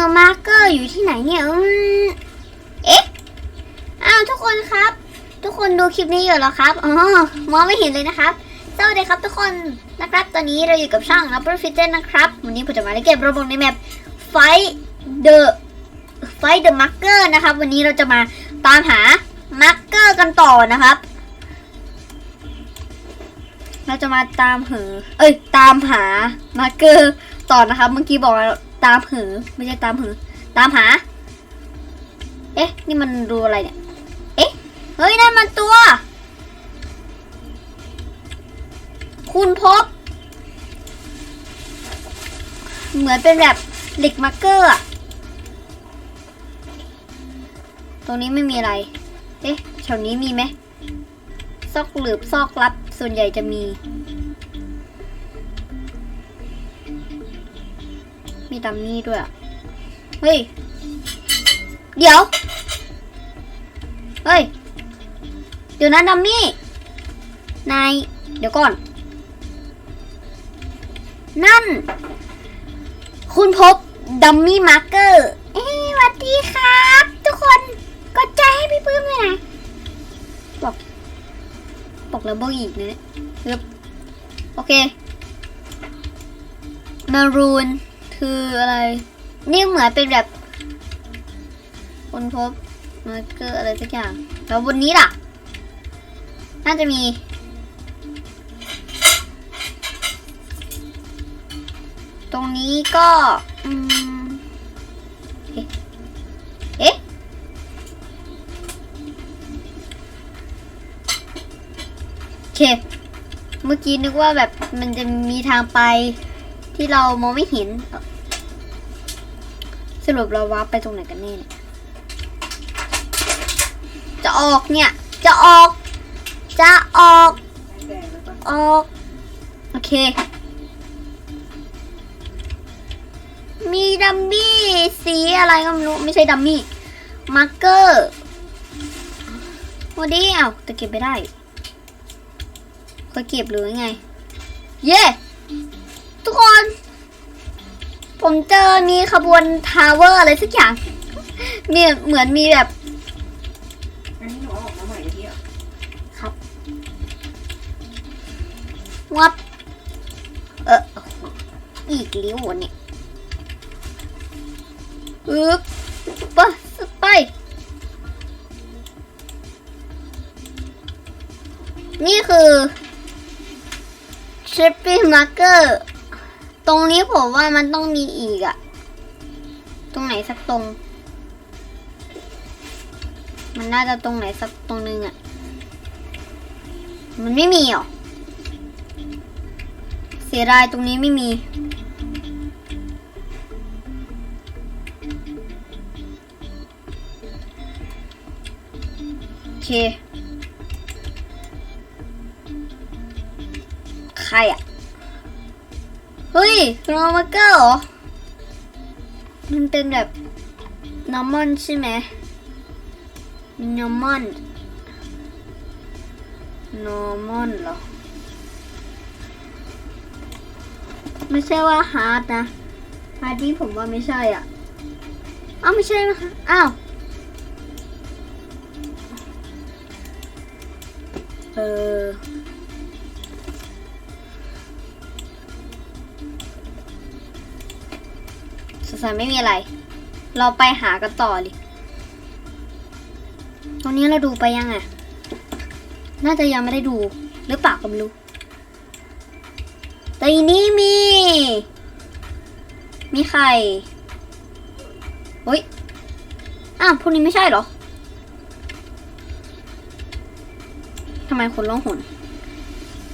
อมาร์กเกอร์อยู่ที่ไหนเนี่ยเอ๊ะอ้าวทุกคนครับ ทุกคนดูคลิปนี้อยู่หรอครับอ๋อมองไม่เห็นเลยนะครับสวัสดีครับทุกคนนะครับ ตอนนี้เราอยู่กับช่อง Upper f i t e n นะครับ วันนี้ผมจะมาเล่นเกมระบบในแมป Fight the Fight the Marker นะครับ วันนี้เราจะมาตามหา Marker กันต่อนะครับ เราจะมาตามหาเอ้ยตามหา Marker ต่อนะครับ เมื่อกี้บอกว่า ตามหือ ไม่ใช่ตามหือ ตามหา เอ๊ะ นี่มันดูอะไรเนี่ย เอ๊ะ เฮ้ยนั่นมันตัว คุณพบ เหมือนเป็นแบบหล็กมาร์เกอร์อะตรงนี้ไม่มีอะไร เอ๊ะแถวนี้มีไหมซอกหลืบซอกลับ ส่วนใหญ่จะมี มีดัมมี่ด้วยอะเฮ้ย เดี๋ยว เฮ้ย เดี๋ยวนะดัมมี่ นาย เดี๋ยวก่อน นั่น คุณพบดัมมี่มาร์เกอร์เอ้สวัสดีครับ ทุกคนกดใจให้พี่ปื้มเลยนะ บอก บอกแล้วบอกอีกนะเนี่ยปึ๊บโอเค มารูน คืออะไร นี่เหมือนเป็นแบบคนพบมาร์เกอร์อะไรสักอย่าง แล้วบนนี้ล่ะ น่าจะมี ตรงนี้ก็อืมเอ๊ะเอ๊ะโอเคเมื่อกี้นึกว่าแบบมันจะมีทางไปที่เรามองไม่เห็น สรุปเราวาร์ปไปตรงไหนกันแน่เนี่ยจะออกเนี่ย จะออก จะออก ออก โอเค มีดัมมี่สีอะไรก็ไม่รู้ ไม่ใช่ดัมมี่มาร์กเกอร์วันนี้เอาแต่เก็บไม่ได้ก็เก็บหรือไง เย้ ทุกคน ผมเจอมีขบวนทาวเวอร์อะไรสักอย่าง มีเหมือนมีแบบอันนี้หนูเอาออกมาใหม่เลยพี่อะครับวัดเอออีกลิ้ววันเนี่ยอึ๊บไปไป นี่คือชิปปี้มาร์เกอร์ ตรงนี้ผมว่ามันต้องมีอีกอะตรงไหนสักตรง มันน่าจะตรงไหนสักตรงนึงอะมันไม่มีหรอเสียดายตรงนี้ไม่มีโอเคใครอะ เฮ้ยโรมาเกอร์เหรอ มันเป็นแบบนอร์มอนใช่ไหมนอร์มอนนอร์มอนเหรอ ไม่ใช่ว่าฮาร์ดนะฮาร์ดที่ผมว่าไม่ใช่อะ อ้าวไม่ใช่ไหมคะอ้าว เออ สัยไม่มีอะไร เราไปหากันต่อดิตรงนี้เราดูไปยังอะน่าจะยังไม่ได้ดู หรือเปล่าก็ไม่รู้ แต่อีนี้มี มีไข่เฮ้ย อ้าวพวกนี้ไม่ใช่เหรอทำไมคนร้องหน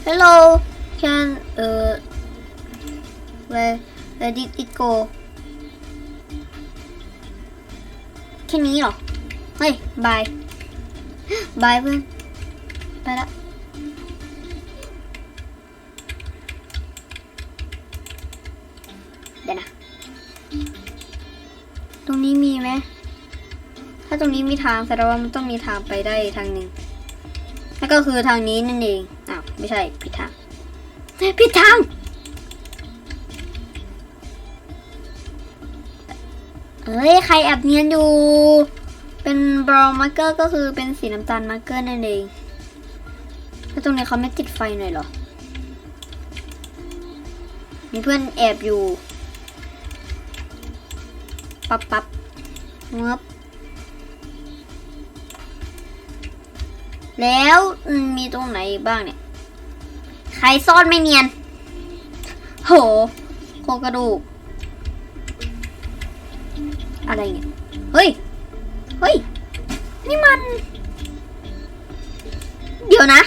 Hello can เอ่อ where where did it go แค่นี้หรอ เฮ้ย บาย บายเพื่อน ไปละเดี๋ยวนะ ตรงนี้มีไหม ถ้าตรงนี้มีทางแสดงว่ามันต้องมีทางไปได้ทางหนึ่งนั่นก็คือทางนี้นั่นเอง อ้าว ไม่ใช่ ผิดทาง ผิดทาง เอ้ยใครแอบเนียนอยู่ เป็นบราวน์มาร์เกอร์ก็คือเป็นสีน้ำตาลมาร์เกอร์นั่นเองแล้วตรงนี้เขาไม่ติดไฟหน่อยหรอ มีเพื่อนแอบอยู่ ปับปับเงบแล้วมีตรงไหนบ้างเนี่ย ใครซ่อนไม่เนียน โห โครงกระดูก อะไรเนี่ย เฮ้ย เฮ้ย นี่มัน เดี๋ยวนะ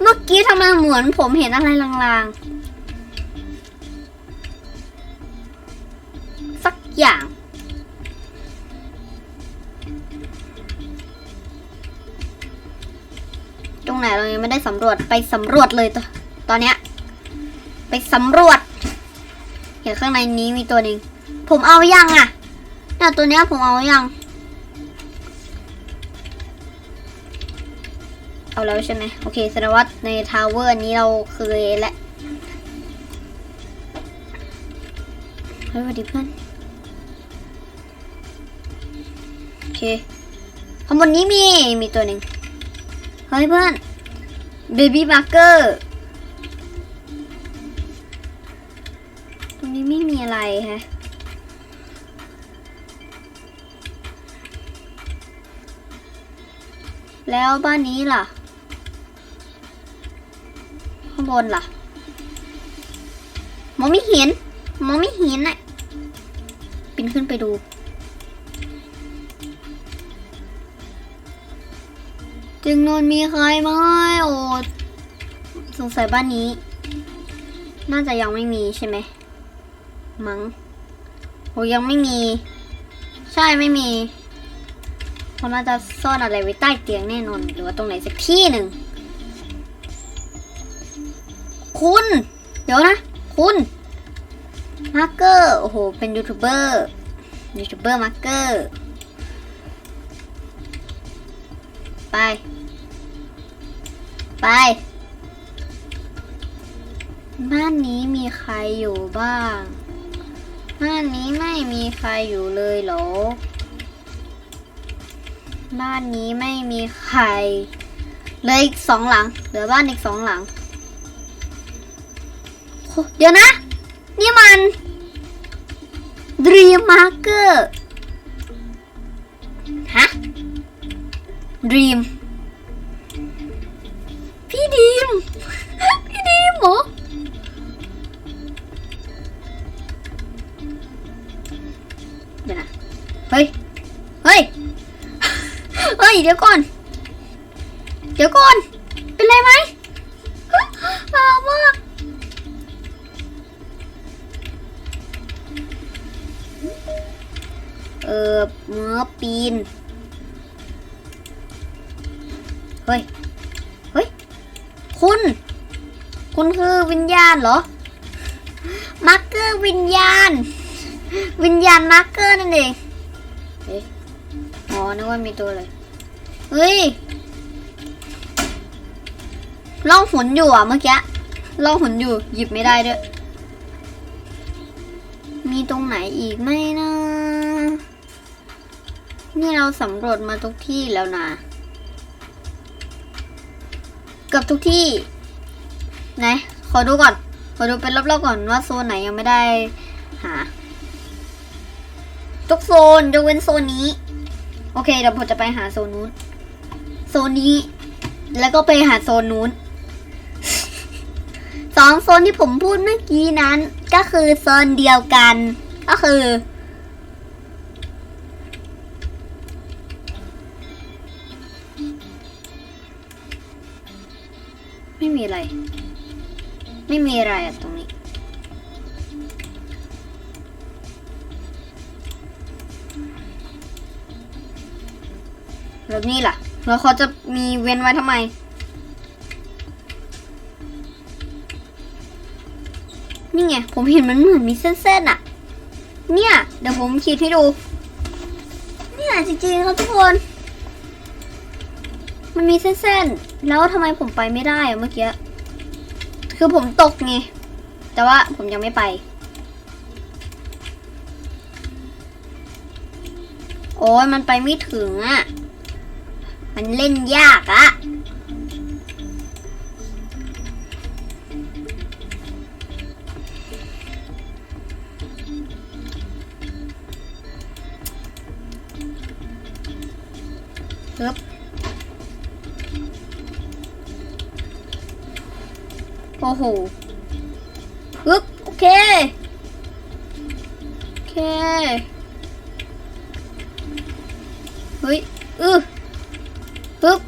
เมื่อกี้ทำไมเหมือนผมเห็นอะไรลางๆ สักอย่าง ตรงไหนเรายังไม่ได้สำรวจไปสำรวจเลยตตอนเนี้ย ไปสำรวจ เห็นข้างในนี้มีตัวหนึ่ง ผมเอายังอะเนี่ยตัวเนี้ยผมเอายัง เอาแล้วใช่ไหมโอเคแสดงว่าในทาวเวอร์นี้เราเคยและเฮ้ยสวัสดีเพื่อน โอเคข้างบนนี้มีมีตัวหนึ่งเฮ้ยเพื่อนเบบี้มาร์เกอร์ตรงนี้ไม่มีอะไรฮะ แล้วบ้านนี้ล่ะ ข้างบนล่ะ มองไม่เห็น มองไม่เห็นน่ะปีนขึ้นไปดูจึงนนมีใครไหมโอ้สงสัยบ้านนี้ น่าจะยังไม่มีใช่ไหม มั้งโอ้ยังไม่มี ใช่ไม่มี เขาน่าจะซ่อนอะไรไว้ใต้เตียงแน่นอน หรือว่าตรงไหนสักที่หนึ่ง คุณ เดี๋ยวนะ คุณมาร์เกอร์โอ้โห เป็นยูทูบเบอร์ยูทูบเบอร์มาร์เกอร์ไป ไป บ้านนี้มีใครอยู่บ้าง บ้านนี้ไม่มีใครอยู่เลยเหรอ บ้านนี้ไม่มีใครเหลยอีกสองหลัง เหลือบ้านอีกสองหลัง เดี๋ยวนะ นี่มัน Dream Marker ฮะ Dream พี่ดีม พี่ดีมเหรอ ฮ้ยเดี๋ยวก่อน เดี๋ยวก่อน เป็นไรไหมหามากเออเมื่อปีน เฮ้ย เฮ้ย คุณ คุณคือวิญญาณเหรอ มาร์เกอร์วิญญาณ วิญญาณมาร์เกอร์นั่นเอง เอ๊ะ อ๋อนึกว่ามีตัวเลย เฮ้ยล่องหนอยู่อะเมื่อกี้ล่องหนอยู่ หยิบไม่ได้ด้วย มีตรงไหนอีกไหมนะ นี่เราสำรวจมาทุกที่แล้วนะเกือบทุกที่ ไหน ขอดูก่อน ขอดูเป็นรอบๆก่อนว่าโซนไหนยังไม่ได้หา ทุกโซนยกเว้นโซนนี้ โอเคเดี๋ยวผมจะไปหาโซนนู้น โซนนี้ แล้วก็ไปหาโซนนู้นสองโซนที่ผมพูดเมื่อกี้นั้น ก็คือโซนเดียวกัน ก็คือ ไม่มีอะไร ไม่มีอะไรอะตรงนี้แล้วนี่ล่ะ แล้วเขาจะมีเว้นไว้ทำไม นี่ไง ผมเห็นมันเหมือนมีเส้นๆอะเนี่ย เดี๋ยวผมขีดให้ดู เนี่ยจริงๆครับทุกคน มันมีเส้นๆ แล้วทำไมผมไปไม่ได้อะเมื่อกี้ คือผมตกไง แต่ว่าผมยังไม่ไป โอ้ยมันไปไม่ถึงอะ่ะ มันเล่นยากอะฮึบโอ้โหฮึบโอเค โอเค เฮ้ย อือ ปึ๊บ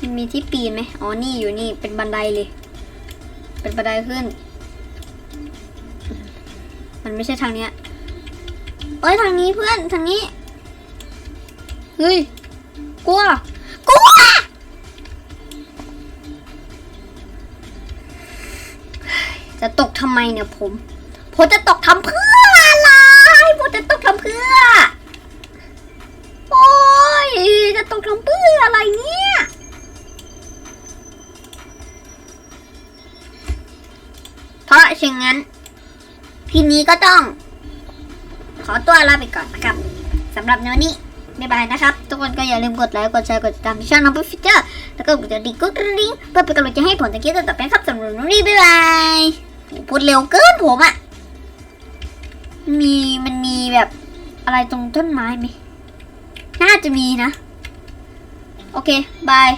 มันมีที่ปีนไหมอ๋อ นี่อยู่นี่เป็นบันไดเลย เป็นบันไดขึ้น มันไม่ใช่ทางเนี้ยเอ้ยทางนี้เพื่อนทางนี้ เฮ้ย กลัว กลัว จะตกทำไมเนี่ยผม ผมจะตกทำเพื่ออะไร ผมจะตกทำเพื่อ โอ้ย จะตกทำเพื่ออะไรเนี่ย เพราะฉะนั้น ทีนี้ก็ต้อง ขอตัวลาไปก่อนนะครับสำหรับนวันนี้บ๊ายบายนะครับ ทุกคนก็อย่าลืมกดไลค์กดแชร์กดติดตามช่องน้องปุ๊บฟิเจอร์แล้วก็กดดิ่งกดกระดิ่งเพื่อเป็นกำลังใจให้ผมในคลิปต่อไปนะครับสำหรับวันนี้บ๊ายบายพูดเร็วเกินผมอะมีมันมีแบบอะไรตรงต้นไม้ไหมน่าจะมีนะ โอเค บาย